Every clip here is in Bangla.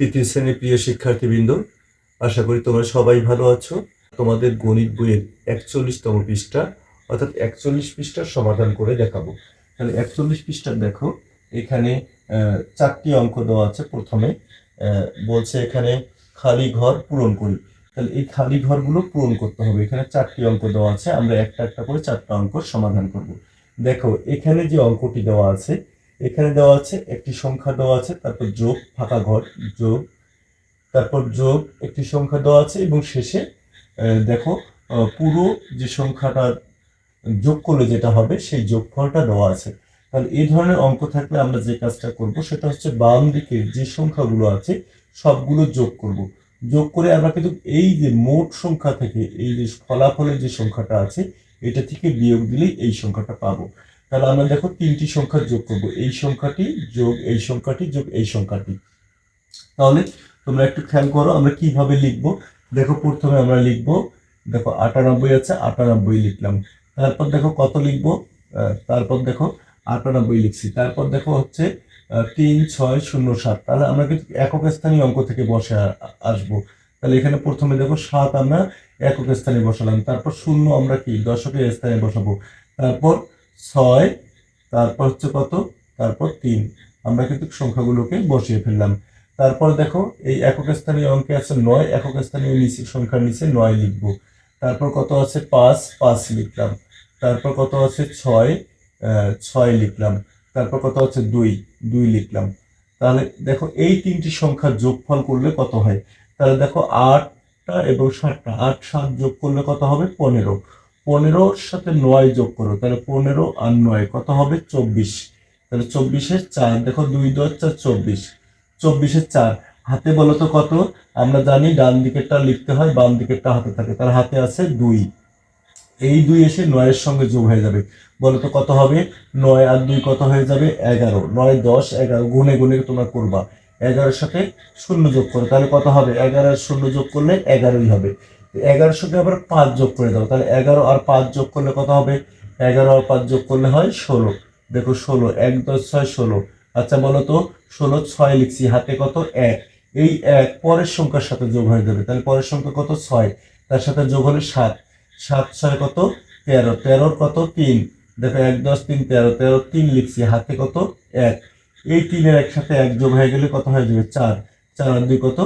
তৃতীয় শ্রেণির প্রিয় শিক্ষার্থীবৃন্দ, আশা করি তোমরা সবাই ভালো আছো। তোমাদের গণিত বইয়ের একচল্লিশতম পৃষ্ঠা, অর্থাৎ একচল্লিশ পৃষ্ঠার সমাধান করে দেখাবো। তাহলে একচল্লিশ পৃষ্ঠা দেখো, এখানে চারটি অঙ্ক দেওয়া আছে প্রথমে। বলছে এখানে খালি ঘর পূরণ করি। তাহলে এই খালি ঘরগুলো পূরণ করতে হবে। এখানে চারটি অঙ্ক দেওয়া আছে, আমরা একটা একটা করে চারটা অঙ্ক সমাধান করব। দেখো, এখানে যে অঙ্কটি দেওয়া আছে এখানে দেওয়া আছে, একটি সংখ্যা দেওয়া আছে, তারপর যোগ, ফাঁকা ঘর, যোগ, তারপর যোগ, একটি সংখ্যা দেওয়া আছে, এবং শেষে দেখো পুরো যে সংখ্যাটা যোগ করলে যেটা হবে, সেই যোগফলটা দেওয়া আছে। তাহলে এই ধরনের অঙ্ক থাকলে আমরা যে কাজটা করব, সেটা হচ্ছে বাম দিকের যে সংখ্যাগুলো আছে, সবগুলো যোগ করব। যোগ করে আমরা কিন্তু এই যে মোট সংখ্যা থেকে, এই যে ফলাফলের যে সংখ্যাটা আছে, এটা থেকে বিয়োগ দিলেই এই সংখ্যাটা পাবো। তাহলে আমরা দেখো তিনটি সংখ্যা যোগ করব। এই সংখ্যাটি যোগ, এই সংখ্যাটি যোগ, এই সংখ্যাটি। তাহলে তোমরা একটু খেয়াল করো, আমরা কীভাবে লিখব? দেখো প্রথমে আমরা লিখব, দেখো আটানব্বই আছে, আটানব্বই লিখলাম। তারপর দেখো কত লিখব? তারপর দেখো আটানব্বই লিখছি। তারপর দেখো হচ্ছে তিন, ছয়, শূন্য, সাত। তাহলে আমরা কিন্তু একক স্থানীয় অঙ্ক থেকে বসে আসব। তাহলে এখানে প্রথমে দেখো সাত আমরা একক স্থানে বসালাম। তারপর শূন্য আমরা কি? দশকের স্থানে বসাবো। তারপর ছয়, তারপর হচ্ছে কত? তারপর তিন। আমরা কিন্তু সংখ্যাগুলোকে বসিয়ে ফেললাম। তারপর দেখো, এই একক স্থানীয় অঙ্কে আছে নয়, একক স্থানীয় নিচে, সংখ্যার নিচে নয় লিখব। তারপর কত আছে? পাঁচ পাঁচ লিখলাম। তারপর কত আছে? ছয় ছয় লিখলাম। তারপর কত আছে? দুই দুই লিখলাম। তাহলে দেখো, এই তিনটি সংখ্যার যোগফল করলে কত হয়? তাহলে দেখো, আটটা এবং সাতটা, আট, সাত যোগ করলে কত হবে? পনেরো। পনেরোর সাথে নয় যোগ করো, তাহলে পনেরো আর নয়, কত হবে? চব্বিশ। তাহলে চব্বিশের চার, দেখো দুই দশ চার চব্বিশ। চব্বিশের চার, হাতে বলো তো কত? আমরা জানি ডান দিকেরটা লিখতে হয়, বাম দিকেরটা হাতে থাকে, তার হাতে আছে দুই। এই দুই এসে নয়ের সঙ্গে যোগ হয়ে যাবে। বলো তো কত হবে? নয় আর দুই কত হয়ে যাবে? এগারো। নয়, দশ, এগারো, গুনে গুনে তোমরা করবা। এগারোর সাথে শূন্য যোগ করো, তাহলে কত হবে? এগারো আর শূন্য যোগ করলে এগারোই হবে। সঙ্গে আবার পাঁচ যোগ করে দাও, তাহলে এগারো আর পাঁচ যোগ করলে কত হবে? এগারো আর পাঁচ যোগ করলে হয় ষোলো। দেখো ষোলো, এক, দশ, ছয়, ষোলো। আচ্ছা বলো তো, ষোলো, ছয় লিখছি, হাতে কত? এক। এই এক পরের সংখ্যার সাথে যোগ হয়ে যাবে, তাহলে পরের সংখ্যা কত? ছয়। তার সাথে যোগ হলে সাত। সাত, ছয় কত? তেরো। তেরোর কত? তিন। দেখো এক, দশ, তিন, তেরো। তেরো, তিন লিখছি, হাতে কত? এক। এই তিনের একসাথে এক যোগ হয়ে গেলে কত হয়ে যাবে? চার। চার দুই কত?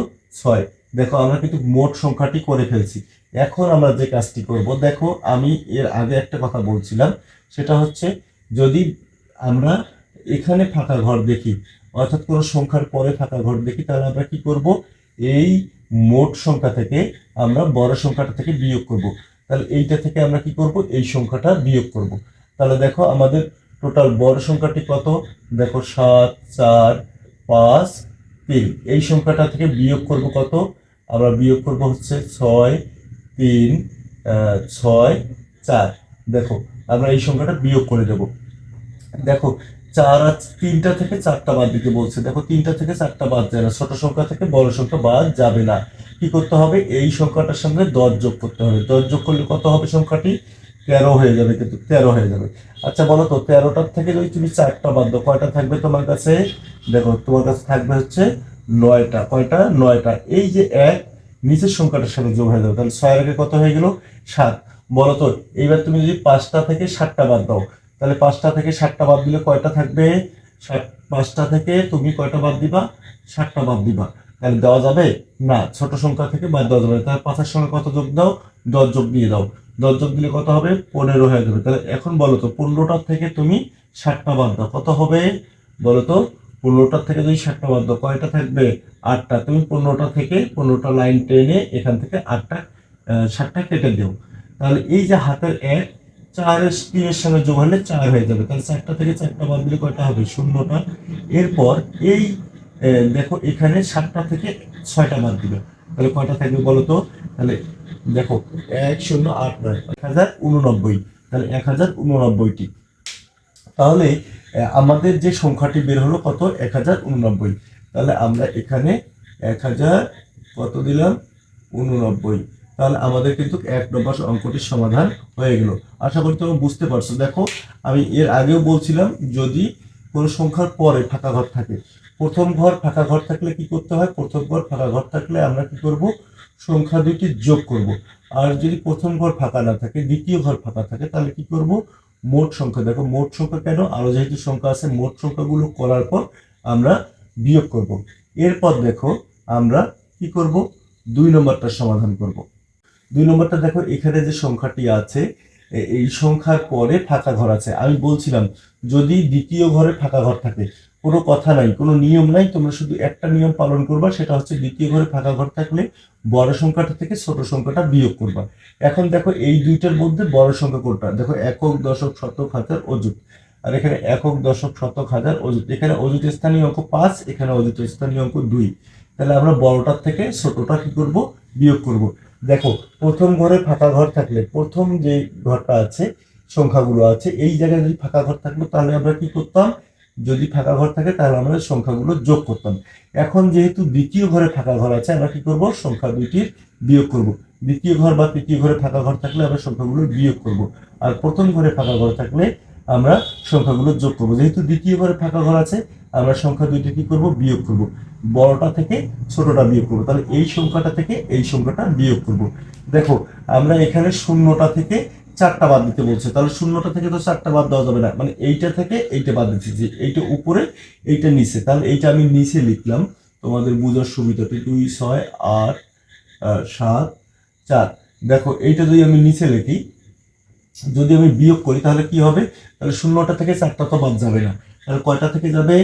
ছয়। দেখো, আমরা কিন্তু মোট সংখ্যাটি করে ফেলছি। এখন আমরা যে কাজটি করব, দেখো, আমি এর আগে একটা কথা বলছিলাম, সেটা হচ্ছে যদি আমরা এখানে ফাঁকা ঘর দেখি, অর্থাৎ কোনো সংখ্যার পরে ফাঁকা ঘর দেখি, তাহলে আমরা কি করব? এই মোট সংখ্যা থেকে আমরা বড় সংখ্যাটা থেকে বিয়োগ করব। তাহলে এইটা থেকে আমরা কি করব? এই সংখ্যাটা বিয়োগ করব। তাহলে দেখো, আমাদের টোটাল বড় সংখ্যাটি কত? দেখো, সাত, চার, পাঁচ, তিন। এই সংখ্যাটা থেকে বিয়োগ করব কত? আমরা বিয়োগ করব হচ্ছে ছয়, তিন ছয়, চার। দেখো, আমরা এই সংখ্যাটা বিয়োগ করে দেব। দেখো, চার আর তিনটা থেকে চারটা বাদ দিতে বলছে। দেখো, তিনটা থেকে চারটা বাদ যায় না। ছোট সংখ্যা থেকে বড় সংখ্যা বাদ যাবে না। কি করতে হবে? এই সংখ্যাটার সঙ্গে দশ যোগ করতে হবে। দশ যোগ করলে কত হবে সংখ্যাটি? তেরো হয়ে যাবে, কিন্তু তেরো হয়ে যাবে। আচ্ছা বলো তো, তেরোটার থেকে যদি তুমি চারটা বাদ দাও, কয়টা থাকবে তোমার কাছে? দেখো, তোমার কাছে থাকবে হচ্ছে নয়টা, কয়টা? নয়টা। এই যে এক, নিচের সংখ্যাটার সাথে যোগ হয়ে যাবে। তাহলে ছয় আগে কত হয়ে গেল? সাত। বলো তো, এইবার তুমি যদি পাঁচটা থেকে সাতটা বাদ দাও, তাহলে পাঁচটা থেকে সাতটা বাদ দিলে কয়টা থাকবে? ষাট পাঁচটা থেকে তুমি কয়টা বাদ দিবা? সাতটা বাদ দিবা। তাহলে দেওয়া যাবে? না, ছোট সংখ্যা থেকে বাদ দেওয়া যাবে। তাহলে পাঁচের সঙ্গে কত যোগ দাও? দশ যোগ দিয়ে দাও। দশ যোগ দিলে কত হবে? পনেরো হয়ে যাবে। তাহলে এখন বলো তো পনেরোটার থেকে তুমি ষাটটা বাদ দাও। কত হবে? বলো তো পনেরোটার থেকে যদি ষাটটা বাদ দাও, কয়টা থাকবে? আটটা। তুমি পনেরোটা থেকে পনেরোটা লাইন টেনে এখান থেকে আটটা ষাটটা কেটে দেও। তাহলে এই যে হাতের এক চারের তিনের সঙ্গে যোগ হলে চার হয়ে যাবে। তাহলে চারটা থেকে চারটা বাদ দিলে কয়টা হবে? শূন্যটা। এরপর এই দেখো এখানে সাতটা থেকে ছয়টা বাদ দিবে। তাহলে কয়টা থাকবে বলো তো? তাহলে দেখো, এক, শূন্য, আট, নয়। এক হাজার উননব্বই। তাহলে এক হাজার উননব্বইটি। তাহলে আমাদের যে সংখ্যাটি বের হলো কত? এক হাজার উননব্বই। তাহলে আমরা এখানে এক হাজার কত দিলাম? উননব্বই। তাহলে আমাদের কিন্তু এক নম্বর অঙ্কটির সমাধান হয়ে গেল। আশা করি তোমরা বুঝতে পারছ। দেখো, আমি এর আগেও বলছিলাম, যদি কোনো সংখ্যার পরে ফাঁকা ঘর থাকে, প্রথম ঘর ফাঁকা ঘর থাকলে কি করতে হয়? প্রথম ঘর ফাঁকা ঘর থাকলে আমরা কি করব? সংখ্যা দুইটি যোগ করব। আর যদি প্রথম ঘর ফাঁকা না থাকে, দ্বিতীয় ঘর ফাঁকা থাকে, তাহলে কি করব? মোট সংখ্যা। দেখো, মোট সংখ্যা কেন? আরও যেহেতু সংখ্যা আছে, মোট সংখ্যাগুলো করার পর আমরা বিয়োগ করব। এরপর দেখো, আমরা কি করব? দুই নম্বরটা সমাধান করব। দুই নম্বরটা দেখো, এখানে যে সংখ্যাটি আছে এই সংখ্যার পরে ফাঁকা ঘর আছে। আমি বলছিলাম, যদি দ্বিতীয় ঘরে ফাঁকা ঘর থাকে কোনো কথা নাই, কোনো নিয়ম নাই, তোমরা শুধু একটা নিয়ম পালন করবা, সেটা হচ্ছে দ্বিতীয় ঘরে ফাঁকা ঘর থাকলে বড় সংখ্যাটা থেকে ছোট সংখ্যাটা বিয়োগ করবা। এখন দেখো এই দুইটার মধ্যে বড় সংখ্যা কোনটা? দেখো একক, দশক, শতক, হাজার, অযুত। আর এখানে একক, দশক, শতক, হাজার, অযুত। এখানে অযুত স্থানীয় অঙ্ক পাঁচ, এখানে অযুত স্থানীয় অঙ্ক দুই। তাহলে আমরা বড়টার থেকে ছোটটা কি করব? বিয়োগ করব। দেখো, প্রথম ঘরে ফাঁকা ঘর থাকলে, প্রথম যে ঘরটা আছে, সংখ্যাগুলো আছে, এই জায়গায় যদি ফাঁকা ঘর থাকল, তাহলে আমরা কি করতাম? যদি ফাঁকা ঘর থাকে, তাহলে আমরা সংখ্যাগুলো যোগ করতাম। এখন যেহেতু দ্বিতীয় ঘরে ফাঁকা ঘর আছে, আমরা কি করব? সংখ্যা দুইটির বিয়োগ করব। দ্বিতীয় ঘর বা তৃতীয় ঘরে ফাঁকা ঘর থাকলে আমরা সংখ্যাগুলো বিয়োগ করব। আর প্রথম ঘরে ফাঁকা ঘর থাকলে আমরা সংখ্যাগুলো যোগ করব। যেহেতু দ্বিতীয় ঘরে ফাঁকা ঘর আছে, আমরা সংখ্যা দুইটি কি করব? বিয়োগ করব। বড়টা থেকে ছোটটা বিয়োগ করব। তাহলে এই সংখ্যাটা থেকে এই সংখ্যাটা বিয়োগ করব। দেখো, আমরা এখানে শূন্যটা থেকে চারটা বাদ দিতে বলছে। তাহলে শূন্যটা থেকে তো চারটা বাদ দেওয়া যাবে না। মানে এইটা থেকে এইটা বাদ দিচ্ছি যে এইটা উপরে, এইটা নিচে। তাহলে এইটা আমি নিচে লিখলাম। তোমাদের বোঝার সুবিধাতে দুই ছয়, আট সাত, চার। দেখো, এইটা যদি আমি নিচে লিখি, যদি আমি বিয়োগ করি, তাহলে কি হবে? তাহলে শূন্যটা থেকে চারটা তো বাদ যাবে না। তাহলে কয়টা থেকে যাবে?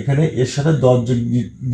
এখানে এর সাথে দশ যোগ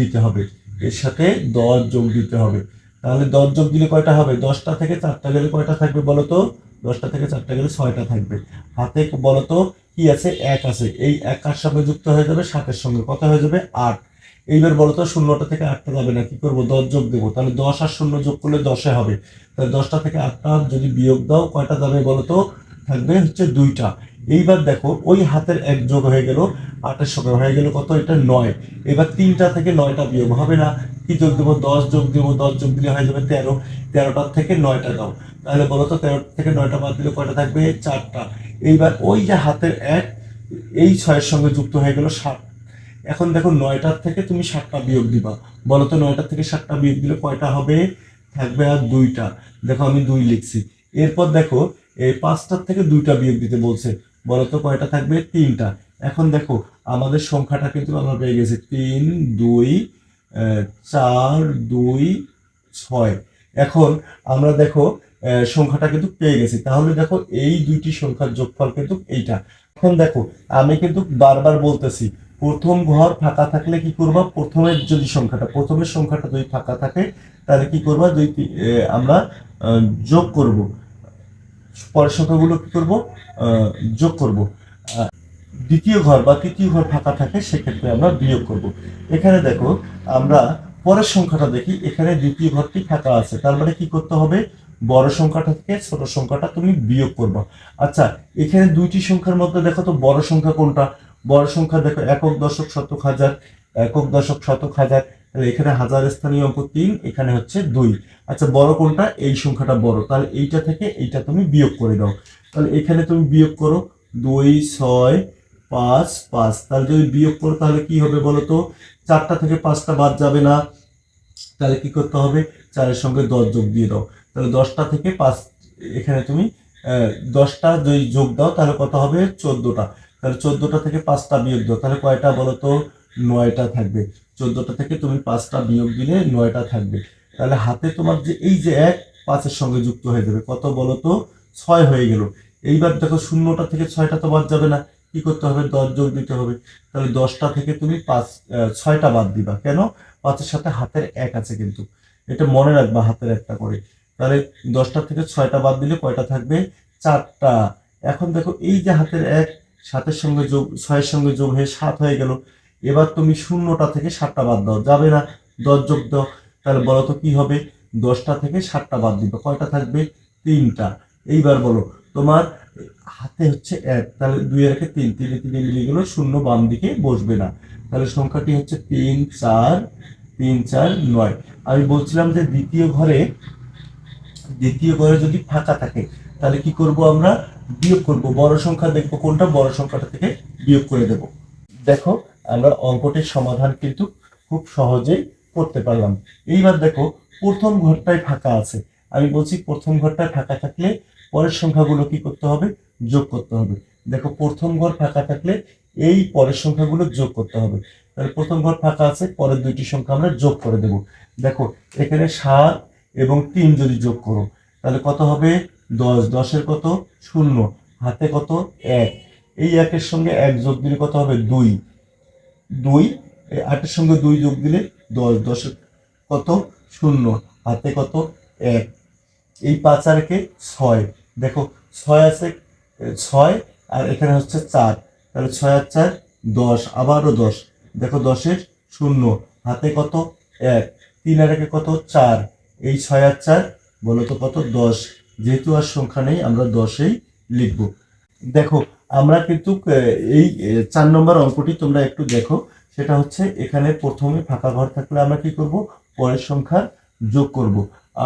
দিতে হবে। এর সাথে দশ যোগ দিতে হবে। তাহলে দশ যোগ দিলে কয়টা হবে? দশটা থেকে চারটা গেলে কয়টা থাকবে বলো তো? দশটা থেকে চারটা গেলে ছয়টা থাকবে। হাতে বলতো কি আছে? এক আছে। এই এক কার সঙ্গে যুক্ত হয়ে যাবে? সাতের সঙ্গে। কত হয়ে যাবে? আট। এইবার বলতো শূন্যটা থেকে আটটা যাবে না, কি করব? দশ যোগ দেবো। তাহলে দশ আর শূন্য যোগ করলে দশে হবে। তাহলে দশটা থেকে আটটা যদি বিয়োগ দাও, কয়টা যাবে বলতো? থাকবে হচ্ছে দুইটা। এইবার দেখো, ওই হাতের এক যোগ হয়ে গেল, আটের সঙ্গে হয়ে গেল কত? এটা নয়। এবার তিনটা থেকে নয়টা বিয়োগ হবে না। কি যোগ দেবো? দশ যোগ দেবো, দশ যোগ দিলে হয়ে যাবে তেরো। তেরোটার থেকে নয়টা দাও। তাহলে বলো তো, তেরো থেকে নয়টা বাদ দিলে কয়টা থাকবে? চারটা। এইবার ওই যে হাতের এক, এই ছয়ের সঙ্গে যুক্ত হয়ে গেল সাত। এখন দেখো নয়টার থেকে তুমি সাতটা বিয়োগ দিবা। বলো তো, নয়টার থেকে সাতটা বিয়োগ দিলে কয়টা হবে? থাকবে আর দুইটা। দেখো আমি দুই লিখছি। এরপর দেখো, এই পাঁচটার থেকে দুইটা বিয়োগ দিতে বলছে। বলো তো কয়টা থাকবে? তিনটা। এখন দেখো, আমাদের সংখ্যাটা কিন্তু আমরা পেয়ে গেছি তিন, দুই চার, দুই, ছয়। এখন আমরা দেখো সংখ্যাটা কিন্তু পেয়ে গেছি। তাহলে দেখো, এই দুইটি সংখ্যার যোগফল কিন্তু এইটা। এখন দেখো, আমি কিন্তু বারবার বলতেছি, প্রথম ঘর ফাঁকা থাকলে কি করবা? প্রথমের যদি সংখ্যাটা, প্রথমের সংখ্যাটা যদি ফাঁকা থাকে, তাহলে কি করবা? তি- আমরা যোগ করব। পরের সংখ্যাগুলো কি করব? যোগ করব। দ্বিতীয় ঘর বা তৃতীয় ঘর ফাঁকা থাকে, সেক্ষেত্রে আমরা বিয়োগ করব। এখানে দেখো, আমরা পরের সংখ্যাটা দেখি, এখানে দ্বিতীয় ঘরটি ফাঁকা আছে। তার মানে কি করতে হবে? বড় সংখ্যাটা থেকে ছোট সংখ্যাটা তুমি বিয়োগ করবা। আচ্ছা এখানে দুইটি সংখ্যার মধ্যে দেখো তো বড় সংখ্যা কোনটা? বড় সংখ্যা দেখো একক, দশক, শতক, হাজার। একক, দশক, শতক, হাজার। এখানে হাজার স্থানীয় অঙ্ক তিন এখানে হচ্ছে দুই। আচ্ছা বড় কোনটা? এই সংখ্যাটা বড়। তাহলে এইটা থেকে এইটা তুমি বিয়োগ করে দাও। তাহলে এখানে তুমি বিয়োগ করো। দুই, ছয়, পাঁচ পাঁচ। তাহলে যদি বিয়োগ করো, তাহলে কি হবে বলো তো? চারটা থেকে পাঁচটা বাদ যাবে না। তাহলে কি করতে হবে? চারের সঙ্গে দশ যোগ দিয়ে দাও। তাহলে দশটা থেকে পাঁচ, এখানে তুমি দশটা যদি যোগ দাও, তাহলে কত হবে? চোদ্দটা। তাহলে চোদ্দটা থেকে পাঁচটা বিয়োগ দাও। তাহলে কয়টা বলো তো? নয়টা থাকবে। চোদ্দটা থেকে তুমি পাঁচটা বিয়োগ দিলে নয়টা থাকবে। তাহলে হাতে তোমার যে এই যে এক, পাঁচের সঙ্গে যুক্ত হয়ে যাবে। কত বলো তো? ছয় হয়ে গেল। এইবার দেখো শূন্যটা থেকে ছয়টা তো বাদ যাবে না। কি করতে হবে? দশ যোগ দিতে হবে। তাহলে দশটা থেকে তুমি পাঁচ ছয়টা বাদ দিবা। কেন? পাঁচের সাথে হাতের এক আছে কিন্তু। এটা মনে রাখবা হাতের একটা করে। তাহলে দশটা থেকে ছয়টা বাদ দিলে কয়টা থাকবে? চারটা। এখন দেখো এই যে হাতের এক, সাতের সঙ্গে যোগ, ছয়ের সঙ্গে যোগ হয়ে সাত হয়ে গেল। এবার তুমি শূন্যটা থেকে সাতটা বাদ দাও। যাবে না দশ যোগ দাও তাহলে বলো তো কি হবে? দশটা থেকে সাতটা বাদ দিবে। কয়টা থাকবে? তিনটা। এইবার বলো, তোমার হাতে হচ্ছে এক, তাহলে দুই একে তিন, তিনে তিনে মিলে গেল শূন্য বাম দিকে বসবে না। তাহলে সংখ্যাটি হচ্ছে তিন, চার তিন, চার, নয়। আমি বলছিলাম যে দ্বিতীয় ঘরে দ্বিতীয় ঘরে যদি ফাঁকা থাকে, তাহলে কি করব আমরা? বিয়োগ করব। বড় সংখ্যা দেখব কোনটা? বড় সংখ্যাটা থেকে বিয়োগ করে দেব। দেখো আমরা অঙ্কটির সমাধান কিন্তু খুব সহজেই করতে পারলাম। এইবার দেখো, প্রথম ঘরটায় ফাঁকা আছে। আমি বলছি প্রথম ঘরটায় ফাঁকা থাকলে পরের সংখ্যাগুলো কি করতে হবে? যোগ করতে হবে। দেখো, প্রথম ঘর ফাঁকা থাকলে এই পরের সংখ্যাগুলো যোগ করতে হবে। তাহলে প্রথম ঘর ফাঁকা আছে, পরের দুইটি সংখ্যা আমরা যোগ করে দেব। দেখো, এখানে সাত এবং তিন যদি যোগ করো, তাহলে কত হবে? দশ। দশের কত? শূন্য। হাতে কত? এক। এই একের সঙ্গে এক যোগ দিলে কত হবে? দুই। দুই আটের সঙ্গে দুই যোগ দিলে দশ দশের কত? শূন্য। হাতে কত? এক। এই পাঁচ আর একে ছয়। দেখো, ছয় আছে ছয়, আর এখানে হচ্ছে চার। তাহলে ছয় আর চার, দশ। আবারও দশ। দেখো দশের শূন্য। হাতে কত? এক। তিন আর একে কত? চার। এই ছয় আর চার, বলো তো কত? দশ। যেহেতু আর সংখ্যা নেই, আমরা দশেই লিখব। দেখো আমরা কিন্তু এই চার নম্বর অঙ্কটি তোমরা একটু দেখো। সেটা হচ্ছে এখানে প্রথমে ফাঁকা ঘর থাকলে আমরা কি করব? পরের সংখ্যার যোগ করব।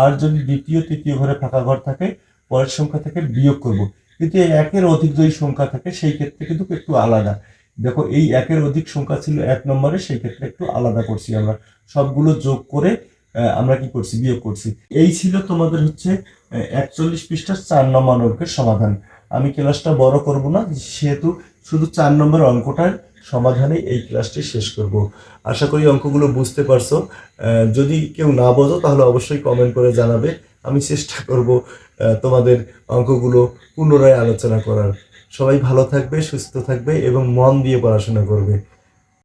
আর যদি দ্বিতীয়, তৃতীয় ঘরে ফাঁকা ঘর থাকে, পরের সংখ্যা থেকে বিয়োগ করব। কিন্তু এই একের অধিক যদি সংখ্যা থাকে, সেই ক্ষেত্রে কিন্তু একটু আলাদা। দেখো, এই একের অধিক সংখ্যা ছিল এক নম্বরে, সেই ক্ষেত্রে একটু আলাদা করছি আমরা। সবগুলো যোগ করে আমরা কি করছি? বিয়োগ করছি। এই ছিল তোমাদের হচ্ছে একচল্লিশ পৃষ্ঠার চার নম্বর অঙ্কের সমাধান। আমি ক্লাসটা বড় করব না, সেহেতু শুধু চার নম্বর অঙ্কটার সমাধানে এই ক্লাসটি শেষ করব। আশা করি অঙ্কগুলো বুঝতে পারছ। যদি কেউ না বোঝো, তাহলে অবশ্যই কমেন্ট করে জানাবে। আমি চেষ্টা করব তোমাদের অঙ্কগুলো পুনরায় আলোচনা করার। সবাই ভালো থাকবে, সুস্থ থাকবে এবং মন দিয়ে পড়াশোনা করবে।